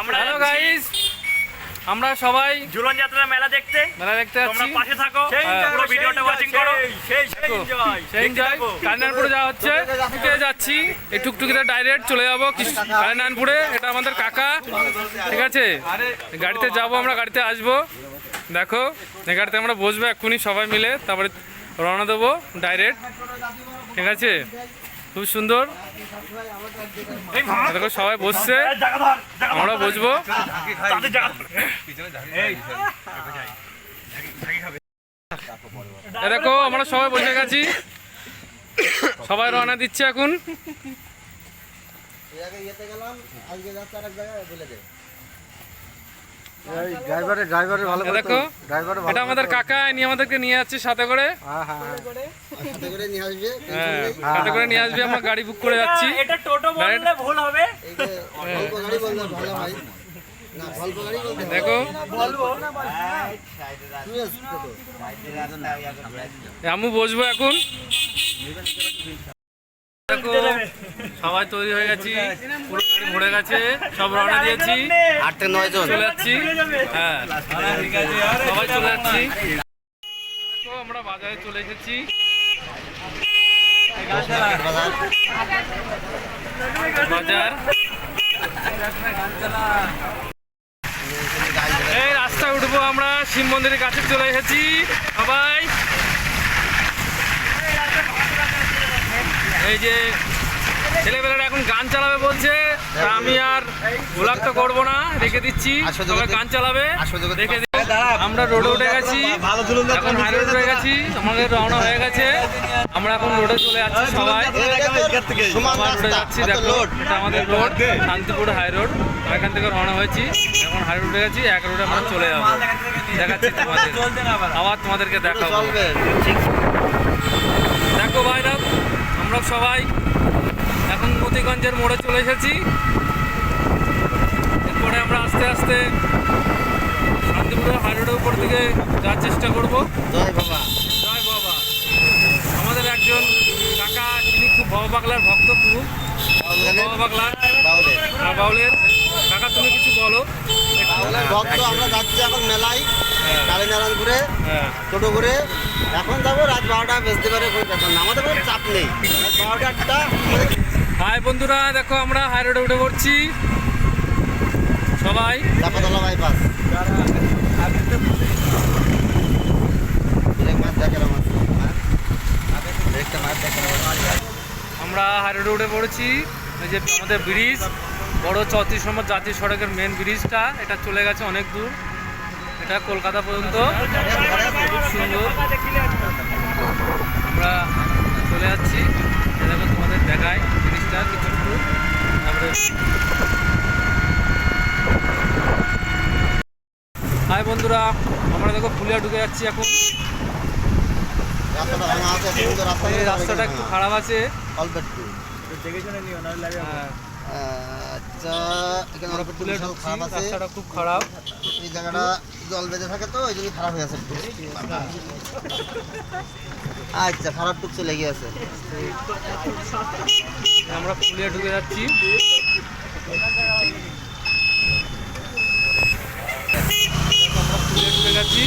আমরা hello guys আমরা সবাই ঝুলন যাত্রা মেলা দেখতে। মেলা দেখতে তোমরা যাচ্ছি। পাশে থাকো। পুরো ভিডিওটা ওয়াচিং করো। দেখো, সেই এনজয় কালিনানপুরে যাওয়া হচ্ছে। টুকে যাচ্ছি। এই টুকটুকিতে ডাইরেক্ট চলে যাব কালিনানপুরে এটা আমাদের কাকা। ঠিক আছে? গাড়িতে যাব আমরা গাড়িতে আসব। দেখো এই গাড়িতে আমরা বসবো এক্ষুনি সবাই মিলে। তারপরে রওনা দেবো ডাইরেক্ট ঠিক আছে? খুব সুন্দর। দেখো সবাই বসছে। আমরা বসবো। এ দেখো আমরা সবাই বসে গেছি। সবাই রওনা দিচ্ছে এখন। দেখো ড্রাইভারে এটা আমাদের কাকা নিয়ে আমাদেরকে নিয়ে যাচ্ছে সাথে করে। হ্যাঁ হ্যাঁ। সাথে করে নিয়ে আসবে হ্যাঁ সাথে করে নিয়ে আসবে আমরা গাড়ি বুক করে যাচ্ছি। এটা টোটো বললে ভুল হবে। অল্প গাড়ি বললে ভালো না অল্প গাড়ি বলতে হবে। দেখো আমু বসবো এখন। দেখো সবাই তৈরি হয়ে গেছি। পুরো গাড়ি ভরে গেছে সব রওনা দিয়েছি। আট থেকে নয় জন। চলে যাচ্ছি। হ্যাঁ। সবাই চলে যাচ্ছি। আমরা বাজারে চলে এসেছি। বাজার এই রাস্তায় উঠবো আমরা শিব মন্দিরের কাছে চলে এসেছি। সবাই। এই যে ছেলেবেলারা এখন গান চালাবে বলছে তা আমি আর ব্লগ তো করব না রেখে দিচ্ছি। গান চালাবে রেখে আমরা রোডে উঠে গেছি। এখন হাই রোড উঠে গেছি। আমাদের রওনা হয়ে গেছে। আমরা এখন রোডে চলে যাচ্ছি সবাই। সমান আমার রোডে যাচ্ছি দেখো। এটা আমাদের রোড শান্তিপুর হাই রোড এখান থেকে রওনা হয়েছি। এখন হাই রোডে গেছি এক রোডে আমরা চলে যাব। দেখাচ্ছি তোমাদের। আবার তোমাদেরকে দেখাবো। দেখো ভাইরা আমরা সবাই এখন মতিগঞ্জের মোড়ে চলে এসেছি। এরপরে আমরা আস্তে আস্তে শান্তিপুরের হাই রোডের উপর দিকে যাওয়ার চেষ্টা করব। জয় বাবা। জয় বাবা। আমাদের একজন কাকা যিনি খুব বাবা পাগলার ভক্ত খুব। বাবা পাগলার বাউলের। বাউলের। কাকা তুমি কিছু বলো। ভক্ত আমরা যাচ্ছি এখন মেলায় হ্যাঁ। টোটো করে এখন যাব রাত বারোটা বেজতে পারে কোনো ব্যাপার না আমাদের কোনো চাপ নেই। বারোটা একটা হাই বন্ধুরা দেখো আমরা হাই রোডে উঠে পড়ছি। সবাই। চাপাতলা বাইপাস। আমার ব্রেকটা মার দেখে আমার আমরা হাই রোডে পড়েছি, এই যে আমাদের ব্রিজ, বড় চৌত্রিশ নম্বর জাতীয় সড়কের মেন ব্রিজটা, এটা চলে গেছে অনেক দূর। এটা কলকাতা পর্যন্ত। খুব সুন্দর। আমরা চলে যাচ্ছি। দেখো তোমাদের দেখায় ব্রিজটা কিছু তারপরে হাই বন্ধুরা আমরা দেখো ফুলিয়া ঢুকে যাচ্ছি এখন। রাস্তাটা একটু খারাপ আছে। অল্প একটু হ্যাঁ, আচ্ছা এখানে অল্প একটু খারাপ আছে। রাস্তাটা খুব খারাপ। এই জায়গাটা জল বেঁধে থাকে তো ওই জন্য খারাপ হয়ে আছে আচ্ছা খারাপ টুক চলে গিয়েছে আমরা ফুলিয়া ঢুকে যাচ্ছি আমরা গেছি।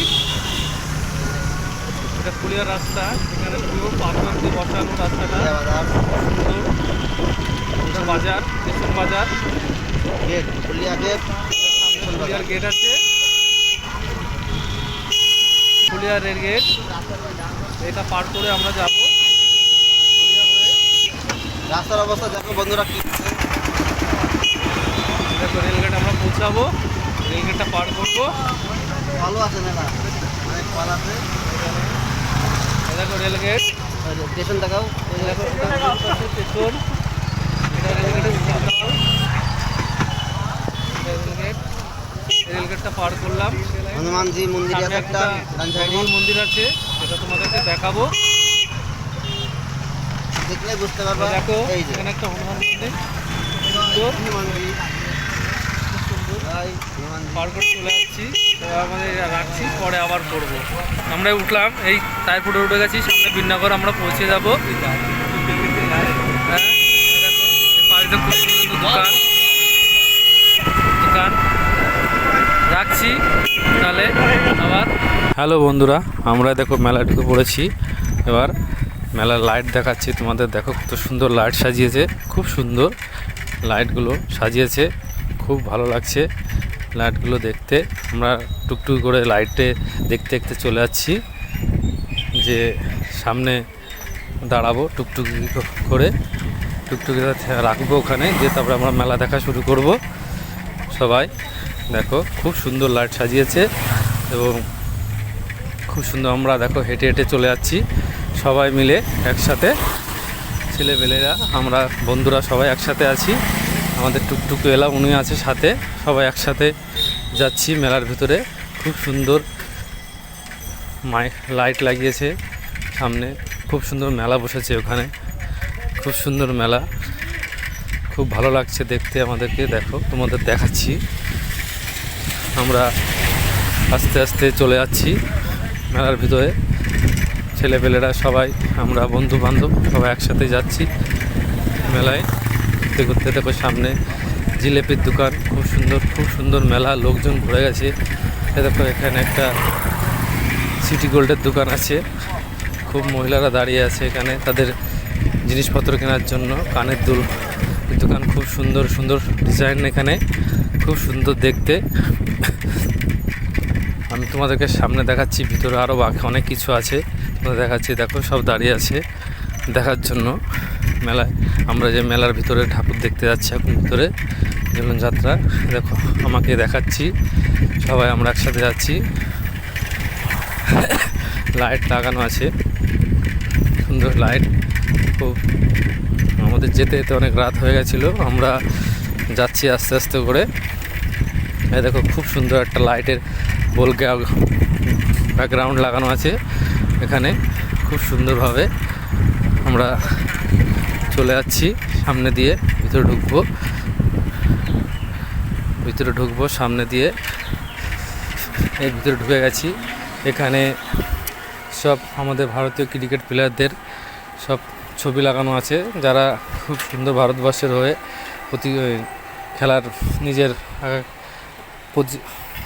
এটা ফুলিয়ার রাস্তা এখানে পুরো পাথর দিয়ে বসানো রাস্তাটা। সুন্দর বাজার স্টেশন বাজার। Gate Phulia gate. ফুলিয়ার গেট আছে। ফুলিয়ার রেল গেট। এটা পার করে আমরা যাব। রাস্তার অবস্থা দেখো বন্ধুরা কি দেখো রেলগেট আমরা পৌঁছাবো। রেলগেটটা পার করব। ভালো আছে মেলা অনেক ফল আছে। রেলগেট স্টেশন দেখাও। স্টেশন রেলগেটটা পার করলাম। হনুমানজি মন্দির আছে একটা মন্দির আছে। সেটা তোমাদেরকে দেখাবো। দেখলে বুঝতে এই দেখো এখানে একটা হনুমান মন্দির। সুন্দর। হনুমানজি। পার করে চলে যাচ্ছি রাখছি, পরে আবার করব। আমরা উঠলাম, এই তারপুরে উঠে গেছি, সামনে বিন্যাগর আমরা পৌঁছে যাব। হ্যাঁ, দোকান। দোকান। রাখছি, তাহলে আবার। হ্যালো বন্ধুরা, আমরা দেখো মেলা ঢুকে পড়েছি। এবার মেলার লাইট দেখাচ্ছি তোমাদের, দেখো কত সুন্দর লাইট সাজিয়েছে, খুব সুন্দর লাইটগুলো সাজিয়েছে, খুব ভালো লাগছে। লাইটগুলো দেখতে। আমরা টুকটুক করে লাইটে দেখতে দেখতে চলে যাচ্ছি। যে সামনে দাঁড়াবো টুকটুকি করে। টুকটুকি রাখব ওখানে দিয়ে তারপরে আমরা মেলা দেখা শুরু করব সবাই। দেখো, খুব সুন্দর লাইট সাজিয়েছে এবং খুব সুন্দর আমরা দেখো হেঁটে হেঁটে চলে যাচ্ছি সবাই মিলে একসাথে। ছেলেবেলেরা আমরা বন্ধুরা সবাই একসাথে আছি। আমাদের টুকটুকু এলা উনি আছে সাথে, সবাই একসাথে যাচ্ছি মেলার ভিতরে। খুব সুন্দর মাইক লাইট লাগিয়েছে সামনে, খুব সুন্দর মেলা বসেছে ওখানে। খুব সুন্দর মেলা। খুব ভালো লাগছে দেখতে আমাদেরকে, দেখো তোমাদের দেখাচ্ছি। আমরা আস্তে আস্তে চলে যাচ্ছি মেলার ভিতরে। ছেলেপেলেরা সবাই, আমরা বন্ধু বান্ধব সবাই একসাথে যাচ্ছি মেলায়। ঘুরতে ঘুরতে দেখো সামনে জিলেপির দোকান, খুব সুন্দর খুব সুন্দর মেলা, লোকজন ঘুরে গেছে। দেখো এখানে একটা সিটি গোল্ডের দোকান আছে। খুব মহিলারা দাঁড়িয়ে আছে এখানে, তাদের জিনিসপত্র কেনার জন্য। কানের দুল, দোকান খুব সুন্দর সুন্দর ডিজাইন এখানে, খুব সুন্দর দেখতে। আমি তোমাদেরকে সামনে দেখাচ্ছি, ভিতরে আরও অনেক কিছু আছে। তোমাদের দেখাচ্ছি, দেখো সব দাঁড়িয়ে আছে দেখার জন্য। মেলায়। আমরা যে মেলার ভিতরে ঠাকুর দেখতে যাচ্ছি এখন ভিতরে যেমন যাত্রা দেখো, আমাকে দেখাচ্ছি। সবাই আমরা একসাথে যাচ্ছি। লাইট লাগানো আছে। সুন্দর লাইট। খুব আমাদের যেতে যেতে অনেক রাত হয়ে গেছিল। আমরা যাচ্ছি আস্তে আস্তে করে। এই দেখো, খুব সুন্দর একটা লাইটের বল ব্যাকগ্রাউন্ড লাগানো আছে এখানে। খুব সুন্দরভাবে আমরা চলে যাচ্ছি, সামনে দিয়ে ভিতরে ঢুকবো। ভিতরে ঢুকবো, সামনে দিয়ে এর ভিতরে ঢুকে গেছি। এখানে সব আমাদের ভারতীয় ক্রিকেট প্লেয়ারদের সব ছবি লাগানো আছে। যারা খুব সুন্দর ভারতবর্ষের হয়ে প্রতি খেলার নিজের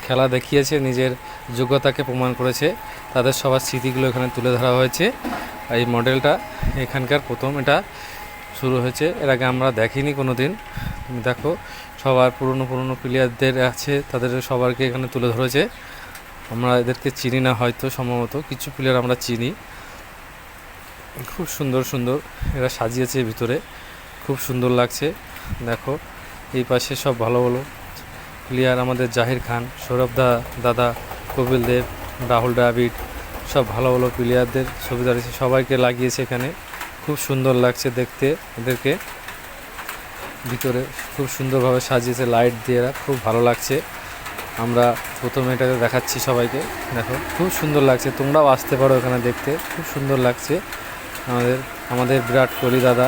খেলা দেখিয়েছে, নিজের যোগ্যতাকে প্রমাণ করেছে। তাদের সবার স্মৃতিগুলো এখানে তুলে ধরা হয়েছে। এই মডেলটা এখানকার প্রথম। এটা শুরু হয়েছে। এর আগে আমরা দেখিনি কোনো দিন তুমি দেখো, সবার পুরনো পুরনো প্লেয়ারদের আছে, তাদের সবারকে এখানে তুলে ধরেছে। আমরা এদেরকে চিনি না হয়তো সম্ভবত, কিছু প্লেয়ার আমরা চিনি। খুব সুন্দর সুন্দর। এরা সাজিয়েছে ভিতরে। খুব সুন্দর লাগছে। দেখো, এই পাশে সব ভালো ভালো প্লেয়ার আমাদের জাহির খান, সৌরভ দা, দাদা, কপিল দেব, রাহুল দ্রাবিড়, সব ভালো ভালো প্লেয়ারদের ছবি দাঁড়িয়েছে সবাইকে লাগিয়েছে এখানে। খুব সুন্দর লাগছে দেখতে এদেরকে। ভিতরে খুব সুন্দরভাবে সাজিয়েছে লাইট দিয়ে খুব ভালো লাগছে। আমরা প্রথমে এটাকে দেখাচ্ছি সবাইকে। দেখো, খুব সুন্দর লাগছে। তোমরাও আসতে পারো এখানে দেখতে। খুব সুন্দর লাগছে। আমাদের আমাদের বিরাট কোহলি দাদা,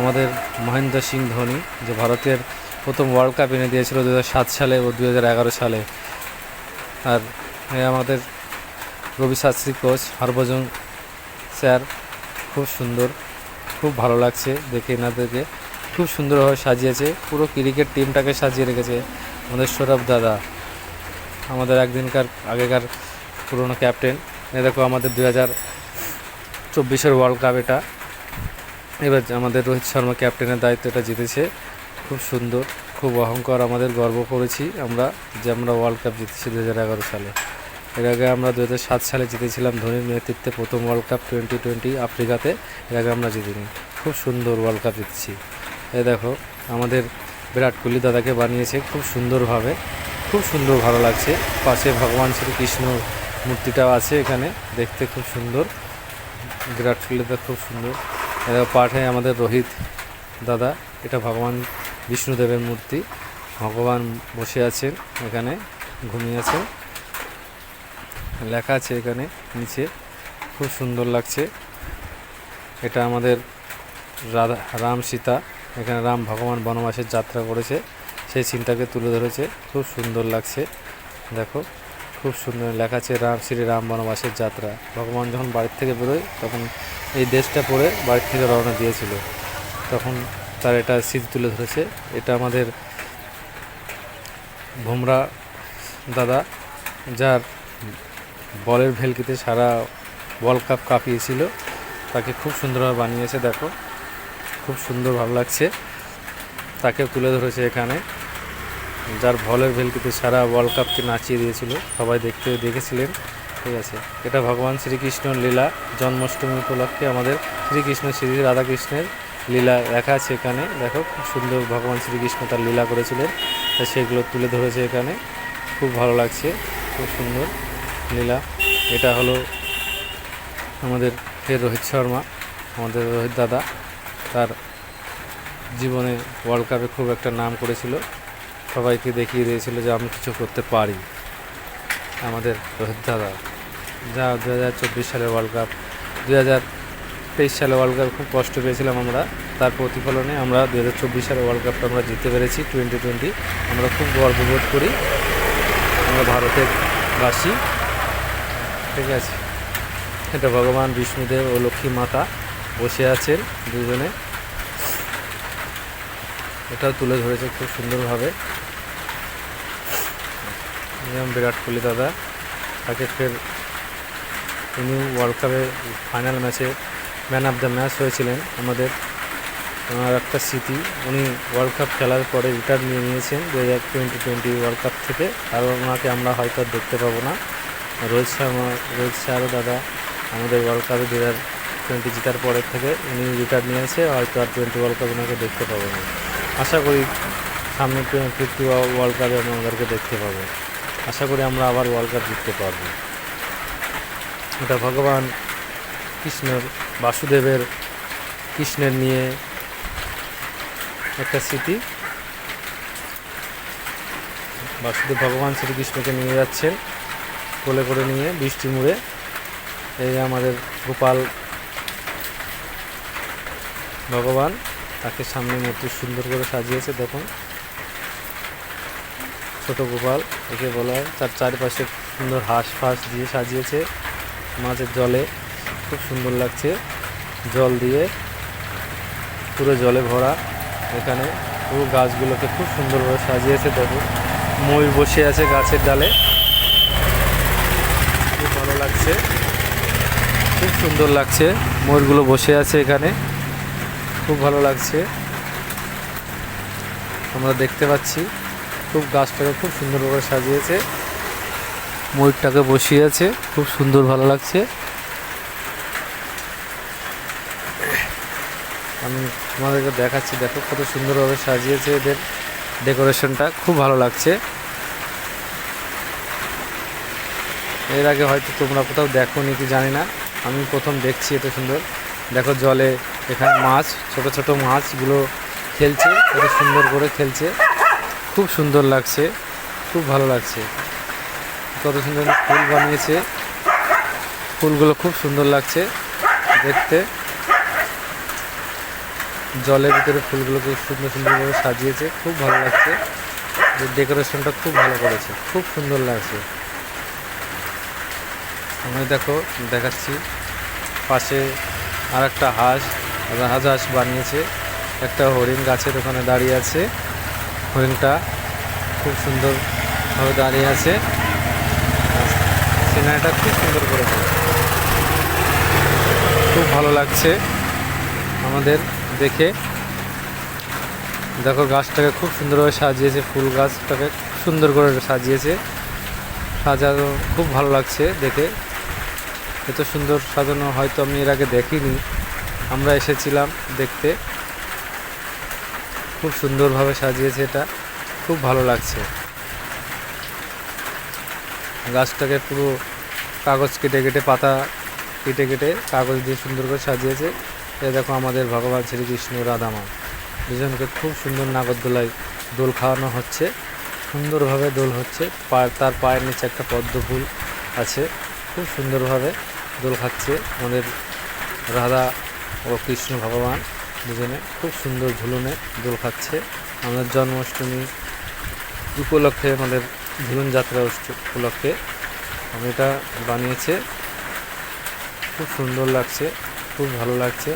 আমাদের মহেন্দ্র সিং ধোনি, যে ভারতের প্রথম ওয়ার্ল্ড কাপ এনে দিয়েছিল দু সালে ও দু হাজার এগারো সালে। আর আমাদের রবি শাস্ত্রী কোচ হরভজন স্যার খুব সুন্দর, খুব ভালো লাগছে দেখে এনাদেরকে। খুব সুন্দরভাবে সাজিয়েছে, পুরো ক্রিকেট টিমটাকে সাজিয়ে রেখেছে আমাদের সৌরভ দাদা, আমাদের একদিনকার আগেকার পুরনো ক্যাপ্টেন। এ দেখো আমাদের দু হাজার চব্বিশের ওয়ার্ল্ড কাপ এটা। এবার আমাদের রোহিত শর্মা ক্যাপ্টেনের দায়িত্ব এটা জিতেছে। খুব সুন্দর, খুব অহংকার আমাদের গর্ব করেছি আমরা যে আমরা ওয়ার্ল্ড কাপ জিতেছি দু হাজার এগারো সালে। এর আগে আমরা দু সাত সালে জিতেছিলাম ধোনির নেতৃত্বে প্রথম ওয়ার্ল্ড কাপ টোয়েন্টি টোয়েন্টি আফ্রিকাতে, এর আগে আমরা জিতিনি। খুব সুন্দর ওয়ার্ল্ড কাপ জিতেছি। এ দেখো, আমাদের বিরাট কোহলি দাদাকে বানিয়েছে খুব সুন্দরভাবে, খুব সুন্দর ভালো লাগছে। পাশে ভগবান শ্রীকৃষ্ণ মূর্তিটাও আছে এখানে, দেখতে খুব সুন্দর। বিরাট কোহলিটা খুব সুন্দর। এটা পাঠে আমাদের রোহিত দাদা, এটা ভগবান বিষ্ণুদেবের মূর্তি। ভগবান বসে আছেন এখানে, ঘুমিয়ে আছেন। লেখা আছে এখানে, নিচে। খুব সুন্দর লাগছে। এটা আমাদের রাধা, রাম সীতা, এখানে রাম ভগবান বনবাসের যাত্রা করেছে। সেই চিন্তাকে তুলে ধরেছে। খুব সুন্দর লাগছে। দেখো, খুব সুন্দর লেখা আছে রাম, শ্রী রাম বনবাসের যাত্রা। ভগবান যখন বাড়ির থেকে বেরোয় তখন এই দেশটা পরে বাড়ির থেকে রওনা দিয়েছিল। তখন তার এটা স্মৃতি তুলে ধরেছে। এটা আমাদের ভোমরা দাদা, যার বলের ভেলকিতে সারা ওয়ার্ল্ড কাপ কাঁপিয়েছিল। তাকে খুব সুন্দরভাবে বানিয়েছে, দেখো। খুব সুন্দর ভালো লাগছে। তাকে তুলে ধরেছে এখানে। যার বলের ভেলকিতে সারা ওয়ার্ল্ড কাপকে নাচিয়ে দিয়েছিল। সবাই দেখতে দেখেছিলেন। ঠিক আছে। এটা ভগবান শ্রীকৃষ্ণর লীলা। জন্মাষ্টমী উপলক্ষে আমাদের শ্রীকৃষ্ণ শ্রী রাধাকৃষ্ণের লীলা দেখা আছে এখানে। দেখো, খুব সুন্দর ভগবান শ্রীকৃষ্ণ তার লীলা করেছিলেন। সেগুলো তুলে ধরেছে এখানে। খুব ভালো লাগছে। খুব সুন্দর। লীলা এটা হলো আমাদের ফের রোহিত শর্মা, আমাদের রোহিত দাদা। তার জীবনে ওয়ার্ল্ড কাপে খুব একটা নাম করেছিল। সবাইকে দেখিয়ে দিয়েছিল যে আমি কিছু করতে পারি। আমাদের রোহিত দাদা, যা দু হাজার চব্বিশ সালে ওয়ার্ল্ড কাপ দু হাজার তেইশ সালে ওয়ার্ল্ড কাপ খুব কষ্ট পেয়েছিলাম আমরা। তার প্রতিফলনে আমরা দু হাজার চব্বিশ সালে ওয়ার্ল্ড কাপটা আমরা জিততে পেরেছি টোয়েন্টি টোয়েন্টি আমরা খুব গর্ববোধ করি। আমরা ভারতের বাসী। ঠিক আছে। এটা ভগবান, বিষ্ণুদেব ও লক্ষ্মী মাতা বসে আছেন দুজনে। এটাও তুলে ধরেছে খুব সুন্দরভাবে। যেমন বিরাট কোহলি দাদা। তাকে ফের তিনি ওয়ার্ল্ড কাপে ফাইনাল ম্যাচে ম্যান অফ দ্য ম্যাচ হয়েছিলেন আমাদের। ওনার একটা স্মৃতি। উনি ওয়ার্ল্ড কাপ খেলার পরে রিটায়ার নিয়ে নিয়েছেন দু হাজার টোয়েন্টি টোয়েন্টি ওয়ার্ল্ড কাপ থেকে। আর ওনাকে আমরা হয়তো দেখতে পাবো না। রোহিত শর্মা, রোহিত স্যারও দাদা আমাদের ওয়ার্ল্ড কাপে দু হাজার টোয়েন্টি জেতার পরের থেকে উনি রিটায়ার নিয়েছে হয়তো আর টোয়েন্টি ওয়ার্ল্ড কাপ ওনাকে দেখতে পাবো না। আশা করি সামনে ফিফটি ওয়ার্ল্ড কাপে আমরা ওনাদেরকে দেখতে পাবো। আশা করি আমরা আবার ওয়ার্ল্ড কাপ জিততে পারব। এটা ভগবান কৃষ্ণের, বাসুদেবের কৃষ্ণের নিয়ে একটা স্মৃতি। বাসুদেব ভগবান শ্রীকৃষ্ণকে নিয়ে যাচ্ছেন। কোলে করে নিয়ে বৃষ্টি মুড়ে এই আমাদের গোপাল ভগবান তাকে সামনে মূর্তি সুন্দর করে সাজিয়েছে, দেখুন। ছোট গোপাল একে বলা হয় তার চারপাশে সুন্দর হাঁস ফাঁস দিয়ে সাজিয়েছে, মাঝের জলে। খুব সুন্দর লাগছে। জল দিয়ে পুরো জলে ভরা এখানে। পুরো গাছগুলোকে খুব সুন্দরভাবে সাজিয়েছে, দেখুন। ময়ূর বসে আছে গাছের ডালে। লাগছে খুব সুন্দর লাগছে। ময়ূরগুলো বসে আছে এখানে। খুব ভালো লাগছে। আমরা দেখতে পাচ্ছি। খুব গাছটাকে খুব সুন্দরভাবে সাজিয়েছে। ময়ূরটাকে বসিয়ে আছে। খুব সুন্দর ভালো লাগছে। আমি তোমাদেরকে দেখাচ্ছি। দেখো কত সুন্দরভাবে সাজিয়েছে এদের ডেকোরেশনটা। খুব ভালো লাগছে। এর আগে হয়তো তোমরা কোথাও দেখো নি কি জানি না। আমি প্রথম দেখছি এত সুন্দর। দেখো জলে এখানে মাছ, ছোট ছোট মাছগুলো খেলছে, এত সুন্দর করে খেলছে। খুব সুন্দর লাগছে, খুব ভালো লাগছে। কত সুন্দর ফুল বানিয়েছে। ফুলগুলো খুব সুন্দর লাগছে দেখতে। জলের ভিতরে ফুলগুলোকে সুন্দর সুন্দরভাবে সাজিয়েছে, খুব ভালো লাগছে। ডেকোরেশনটা খুব ভালো করেছে, খুব সুন্দর লাগছে। আমি দেখো, দেখাচ্ছি। পাশে আর একটা হাঁস রাজহাঁস বানিয়েছে। একটা হরিণ গাছের ওখানে দাঁড়িয়ে আছে। হরিণটা খুব সুন্দরভাবে দাঁড়িয়ে আছে। সিনারিটা খুব সুন্দর করে খুব ভালো লাগছে আমাদের দেখে। দেখো, গাছটাকে খুব সুন্দরভাবে সাজিয়েছে, ফুল গাছটাকে সুন্দর করে সাজিয়েছে। সাজানো খুব ভালো লাগছে দেখে। এত সুন্দর সাজানো হয়তো আমি এর আগে দেখিনি। আমরা এসেছিলাম দেখতে। খুব সুন্দরভাবে সাজিয়েছে এটা। খুব ভালো লাগছে। গাছটাকে পুরো কাগজ কেটে কেটে, পাতা কেটে কেটে কাগজ দিয়ে সুন্দর করে সাজিয়েছে। এ দেখো আমাদের ভগবান শ্রীকৃষ্ণ রাধামা। দুজনকে খুব সুন্দর নাগরদোলায় দোল খাওয়ানো হচ্ছে। সুন্দরভাবে দোল হচ্ছে। তার পায়ের নিচে একটা পদ্ম ফুল আছে। খুব সুন্দরভাবে দোল খাচ্ছে। আমাদের রাধা ও কৃষ্ণ ভগবান দুজনে খুব সুন্দর ঝুলনে দোল খাচ্ছে। আমাদের জন্মাষ্টমী উপলক্ষে আমাদের ঝুলন যাত্রা উপলক্ষে আমি এটা বানিয়েছে। খুব সুন্দর লাগছে, খুব ভালো লাগছে।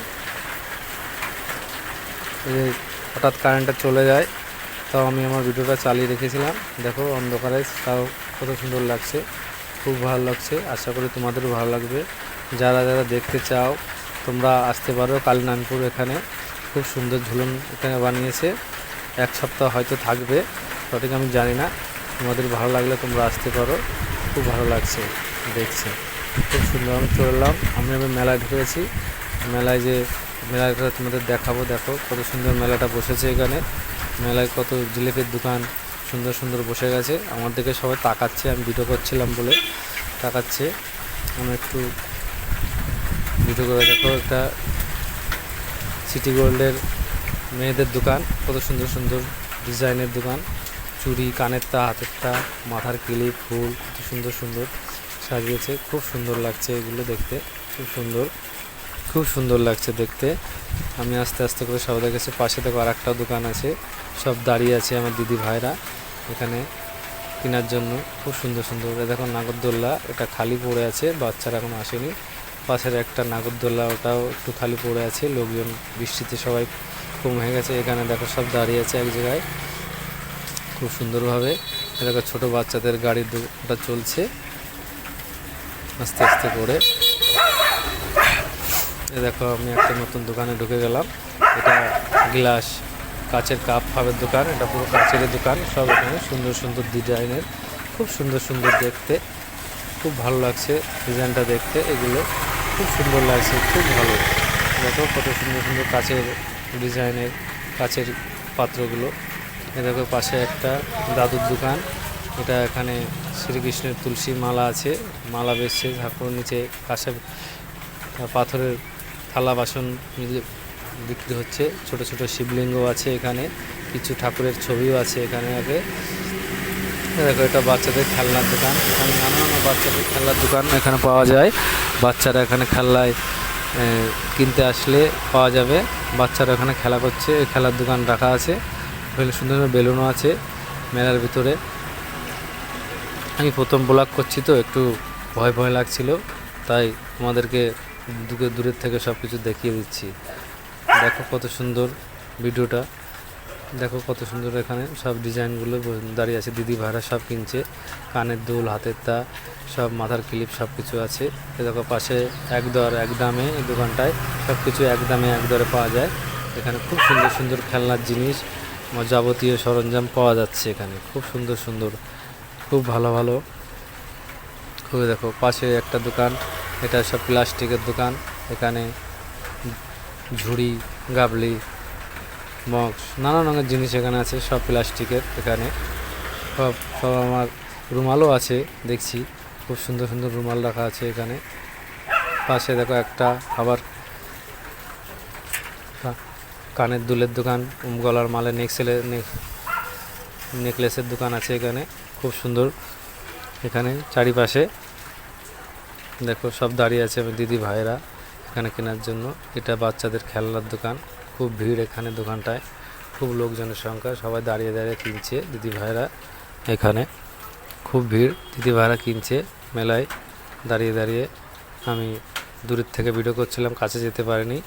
এই হঠাৎ কারেন্টটা চলে যায়, তাও আমি আমার ভিডিওটা চালিয়ে রেখেছিলাম। দেখো অন্ধকারে, তাও কত সুন্দর লাগছে। খুব ভালো লাগছে। আশা করি তোমাদেরও ভালো লাগবে। যারা যারা দেখতে চাও, তোমরা আসতে পারো কালীনানপুর এখানে। খুব সুন্দর ঝুলন এখানে বানিয়েছে। এক সপ্তাহ হয়তো থাকবে। সঠিক আমি জানি না। তোমাদের ভালো লাগলে তোমরা আসতে পারো। খুব ভালো লাগছে দেখছে। খুব সুন্দর আমি চললাম আমি এবার মেলায় ঢুকেছি। মেলায় যে মেলাটা তোমাদের দেখাবো, দেখো। কত সুন্দর মেলাটা বসেছে এখানে। মেলায় কত জিলেপির দোকান সুন্দর সুন্দর বসে গেছে। আমার দিকে সবাই তাকাচ্ছে, আমি ভিডিও করছিলাম বলে তাকাচ্ছে। আমি একটু ভিডিও করে দেখো, একটা সিটি গোল্ডের মেয়েদের দোকান। কত সুন্দর সুন্দর ডিজাইনের দোকান। চুড়ি, কানের তা, হাতের তা, মাথার ক্লিপ, ফুল, কত সুন্দর সুন্দর সাজিয়েছে। খুব সুন্দর লাগছে এগুলো দেখতে। খুব সুন্দর। খুব সুন্দর লাগছে দেখতে। আমি আস্তে আস্তে করে সবাই কাছে পাশে দেখো আর একটা দোকান আছে। সব দাঁড়িয়ে আছে আমার দিদি ভাইরা। এখানে কেনার জন্য খুব সুন্দর সুন্দর। দেখো নাগরদোল্লা, এটা খালি পড়ে আছে, বাচ্চারা এখন আসেনি। পাশের একটা নাগরদোল্লা, ওটাও একটু খালি পড়ে আছে। লোকজন বৃষ্টিতে সবাই কম হয়ে গেছে। এখানে দেখো সব দাঁড়িয়ে আছে এক জায়গায়। খুব সুন্দরভাবে। দেখো ছোটো বাচ্চাদের গাড়ি দু- ওটা চলছে। আস্তে আস্তে করে। দেখো, আমি একটা নতুন দোকানে ঢুকে গেলাম। এটা গ্লাস, কাচের কাপ ফাবের দোকান, এটা পুরো কাচের দোকান, সব এখানে সুন্দর সুন্দর ডিজাইনের, খুব সুন্দর সুন্দর দেখতে, খুব ভালো লাগছে ডিজাইনটা দেখতে, এগুলো খুব সুন্দর লাগছে, খুব ভালো। দেখো, কত সুন্দর সুন্দর কাচের ডিজাইনের, কাচের পাত্রগুলো। এ দেখো, পাশে একটা দাদুর দোকান, এটা এখানে শ্রীকৃষ্ণের তুলসী মালা আছে, মালা বেসছে ঠাকুর নিচে কাঁসা পাথরের থালা বাসন বিক্রি হচ্ছে। ছোট ছোট শিবলিঙ্গ আছে এখানে। কিছু ঠাকুরের ছবিও আছে এখানে আগে। দেখো এটা বাচ্চাদের খেলনার দোকান। এখানে নানা নানা বাচ্চাদের খেলনার দোকান এখানে পাওয়া যায়। বাচ্চারা এখানে খেলনায় এ, কিনতে আসলে পাওয়া যাবে। বাচ্চারা এখানে খেলা করছে। খেলার দোকান রাখা আছে। সুন্দর সুন্দর বেলুনও আছে মেলার ভিতরে। আমি প্রথম ব্লগ করছি তো একটু ভয় ভয় লাগছিল। তাই তোমাদেরকে দূরে দূরের থেকে সব কিছু দেখিয়ে দিচ্ছি। দেখো কত সুন্দর ভিডিওটা। দেখো কত সুন্দর এখানে সব ডিজাইনগুলো দাঁড়িয়ে আছে। দিদি ভাইরা সব কিনছে। কানের দুল, হাতের তা, সব মাথার ক্লিপ সব কিছু আছে। এ দেখো পাশে এক দর, এক দামে এই দোকানটায় সব কিছু এক দামে, এক দরে পাওয়া যায়। এখানে খুব সুন্দর সুন্দর খেলনার জিনিস যাবতীয় সরঞ্জাম পাওয়া যাচ্ছে এখানে। খুব সুন্দর সুন্দর, খুব ভালো ভালো। খুবই দেখো, পাশে একটা দোকান। এটা সব প্লাস্টিকের দোকান। এখানে ঝুড়ি, গাবলি বক্স নানা রঙের জিনিস এখানে আছে, সব প্লাস্টিকের এখানে। সব সব আমার রুমালও আছে, দেখছি। খুব সুন্দর সুন্দর রুমাল রাখা আছে এখানে। পাশে দেখো একটা আবার কা- কানের দুলের দোকান গলার মালে নেক্সেলের নেকলেসের দোকান আছে এখানে, খুব সুন্দর। এখানে চারিপাশে দেখো, সব দাঁড়িয়ে আছে আমার দিদি ভাইরা এখানে কেনার জন্য। এটা বাচ্চাদের খেলনার দোকান, খুব ভিড় এখানে দোকানটায়, খুব লোকজনের সংখ্যা, সবাই দাঁড়িয়ে দাঁড়িয়ে কিনছে দিদি ভাইরা এখানে। খুব ভিড়, দিদি ভাইরা কিনছে মেলায়। দাঁড়িয়ে দাঁড়িয়ে আমি দূরের থেকে ভিডিও করছিলাম, কাছে যেতে পারিনি।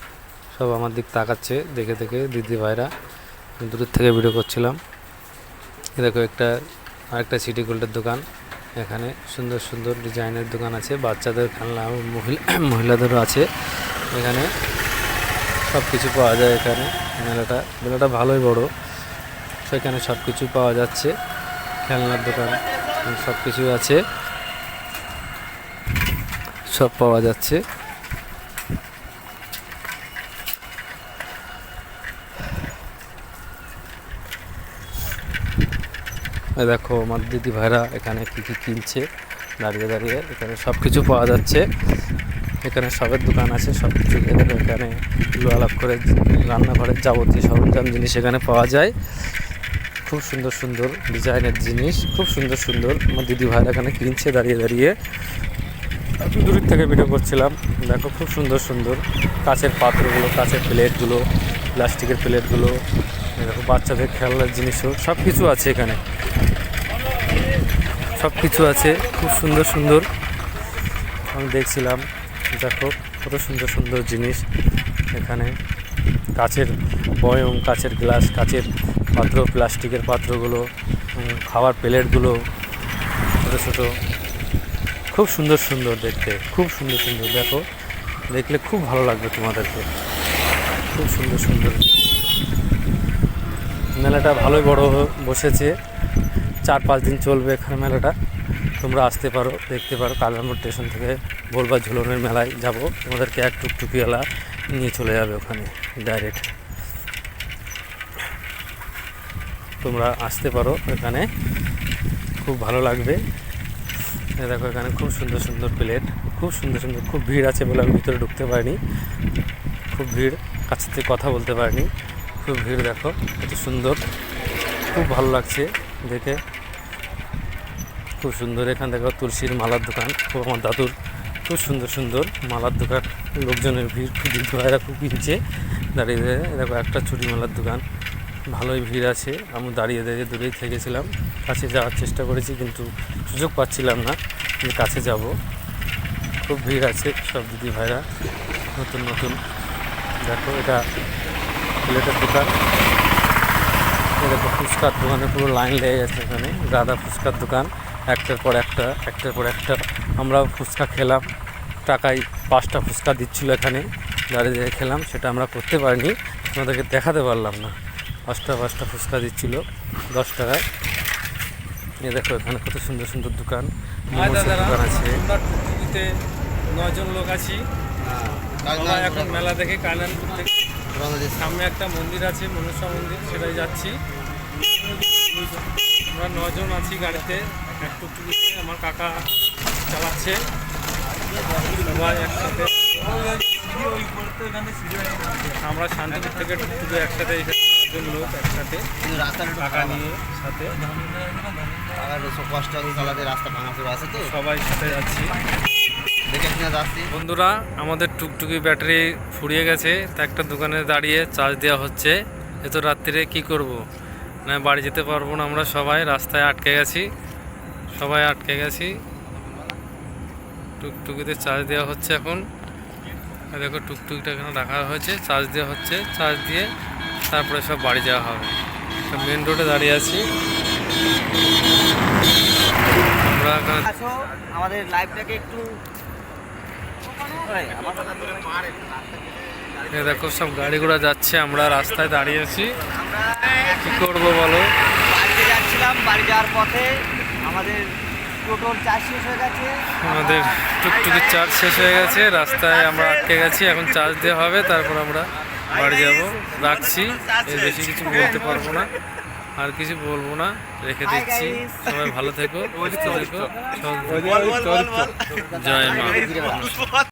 সব আমার দিক তাকাচ্ছে, দেখে দেখে দিদি ভাইরা দূরের থেকে ভিডিও করছিলাম। দেখো একটা, আরেকটা সিটি গোল্ডের দোকান। এখানে সুন্দর সুন্দর ডিজাইনের দোকান আছে, বাচ্চাদের খেলনা মহিলা মহিলাদেরও আছে। এখানে সব কিছু পাওয়া যায় এখানে। মেলাটা মেলাটা ভালোই বড়। সেখানে সব কিছু পাওয়া যাচ্ছে। খেলনার দোকান সব কিছু আছে। সব পাওয়া যাচ্ছে। দেখো আমার দিদি ভাইরা এখানে কী কী কিনছে, দাঁড়িয়ে দাঁড়িয়ে এখানে সব কিছু পাওয়া যাচ্ছে। এখানে সবের দোকান আছে সব কিছু এখানে আলাপ করে রান্নাঘরের যাবতীয় সরঞ্জাম জিনিস এখানে পাওয়া যায়। খুব সুন্দর সুন্দর ডিজাইনের জিনিস, খুব সুন্দর সুন্দর আমার দিদি ভাইরা এখানে কিনছে, দাঁড়িয়ে দাঁড়িয়ে। দূরের থেকে ভিডিও করছিলাম। দেখো খুব সুন্দর সুন্দর কাচের পাত্রগুলো, কাচের প্লেটগুলো, প্লাস্টিকের প্লেটগুলো দেখো বাচ্চাদের খেলনার জিনিসও সব কিছু আছে এখানে। সব কিছু আছে, খুব সুন্দর সুন্দর। আমি দেখছিলাম, দেখো, কত সুন্দর সুন্দর জিনিস এখানে। কাচের বয়ম, কাচের গ্লাস, কাচের পাত্র, প্লাস্টিকের পাত্রগুলো খাবার প্লেটগুলো, ছোটো ছোটো। খুব সুন্দর সুন্দর দেখতে, খুব সুন্দর সুন্দর। দেখো, দেখলে খুব ভালো লাগবে তোমাদেরকে। খুব সুন্দর সুন্দর। মেলাটা ভালোই বড় বসেছে। চার পাঁচ দিন চলবে এখানে মেলাটা। তোমরা আসতে পারো, দেখতে পারো। কালামপুর স্টেশন থেকে বলবা ঝুলনের মেলায় যাব। তোমাদেরকে এক টুকটুকিওয়ালা নিয়ে চলে যাবে ওখানে ডাইরেক্ট তোমরা আসতে পারো এখানে। খুব ভালো লাগবে। দেখো এখানে খুব সুন্দর সুন্দর প্লেট। খুব সুন্দর সুন্দর। খুব ভিড় আছে বলে আমি ভিতরে ঢুকতে পারিনি। খুব ভিড় কাছ থেকে কথা বলতে পারিনি। খুব ভিড় দেখো, কত সুন্দর। খুব ভালো লাগছে। দেখে খুব সুন্দর এখান দেখো তুলসীর মালার দোকান। খুব আমার দাদুর খুব সুন্দর সুন্দর মালার দোকান। লোকজনের ভিড় খুব ভিড় ভাইরা খুব কিনছে দাঁড়িয়ে দেখো একটা চুরি মালার দোকান। ভালোই ভিড় আছে। আমি দাঁড়িয়ে দাঁড়িয়ে দূরেই থেকেছিলাম। কাছে যাওয়ার চেষ্টা করেছি কিন্তু সুযোগ পাচ্ছিলাম না। আমি কাছে যাব। খুব ভিড় আছে সব দিদি ভাইরা। নতুন নতুন। দেখো এটা প্লেটের দোকান। দেখো ফুচকার দোকানে পুরো লাইন লেগে গেছে এখানে। গাদা ফুচকার দোকান একটার পর একটা একটার পর একটা। আমরা ফুচকা খেলাম। টাকায় পাঁচটা ফুচকা দিচ্ছিল এখানে। দাঁড়িয়ে দাঁড়িয়ে খেলাম সেটা আমরা করতে পারিনি। আমাদেরকে দেখাতে পারলাম না। পাঁচটা পাঁচটা ফুচকা দিচ্ছিল দশ টাকায়। এ দেখো এখানে কত সুন্দর সুন্দর দোকান। দোকান আছে। নজন লোক আছি। এখন মেলা দেখে কানানপুর থেকে সামনে একটা মন্দির আছে মনসা মন্দির সেটাই যাচ্ছি। আমরা নজন আছি গাড়িতে আমার কাকা চালাচ্ছে। সবাই একসাথে। আমরা শান্তিপুর থেকে টুকটুকি একসাথে লোক একসাথে। টাকা নিয়ে সাথে। কষ্ট রাস্তা ভাঙাচোরা আছে তো। সবাই সাথে যাচ্ছি। শুনে যাচ্ছি। বন্ধুরা আমাদের টুকটুকি ব্যাটারি ফুরিয়ে গেছে। তা একটা দোকানে দাঁড়িয়ে চার্জ দেওয়া হচ্ছে। এত রাত্রিরে কি করব? না বাড়ি যেতে পারব না আমরা সবাই। রাস্তায় আটকে গেছি। সবাই আটকে গেছি। টুকটুকিতে চার্জ দেওয়া হচ্ছে এখন। দেখো টুকটুকিটা এখানে রাখা হয়েছে। চার্জ দেওয়া হচ্ছে। চার্জ দিয়ে তারপরে সব বাড়ি যাওয়া হবে। মেন রোডে দাঁড়িয়ে আছি। আমরা আমাদের লাইভটাকে একটু দেখো সব গাড়ি ঘোড়া যাচ্ছে আমরা রাস্তায় দাঁড়িয়ে আছি। কি করব বলো? বাড়িতে যাচ্ছিলাম বাড়ি যাওয়ার পথে আমাদের টোটোর চার্জ শেষ হয়ে গেছে। আমাদের টুকটুকির চার্জ শেষ হয়ে গেছে রাস্তায় আমরা আটকে গেছি এখন চার্জ দেওয়া হবে তারপর আমরা বাড়ি যাব। রাখছি এর বেশি কিছু বলতে পারব না আর কিছু বলব না রেখে দিচ্ছি। সবাই ভালো থেকো সুস্থ থেকো জয় মা।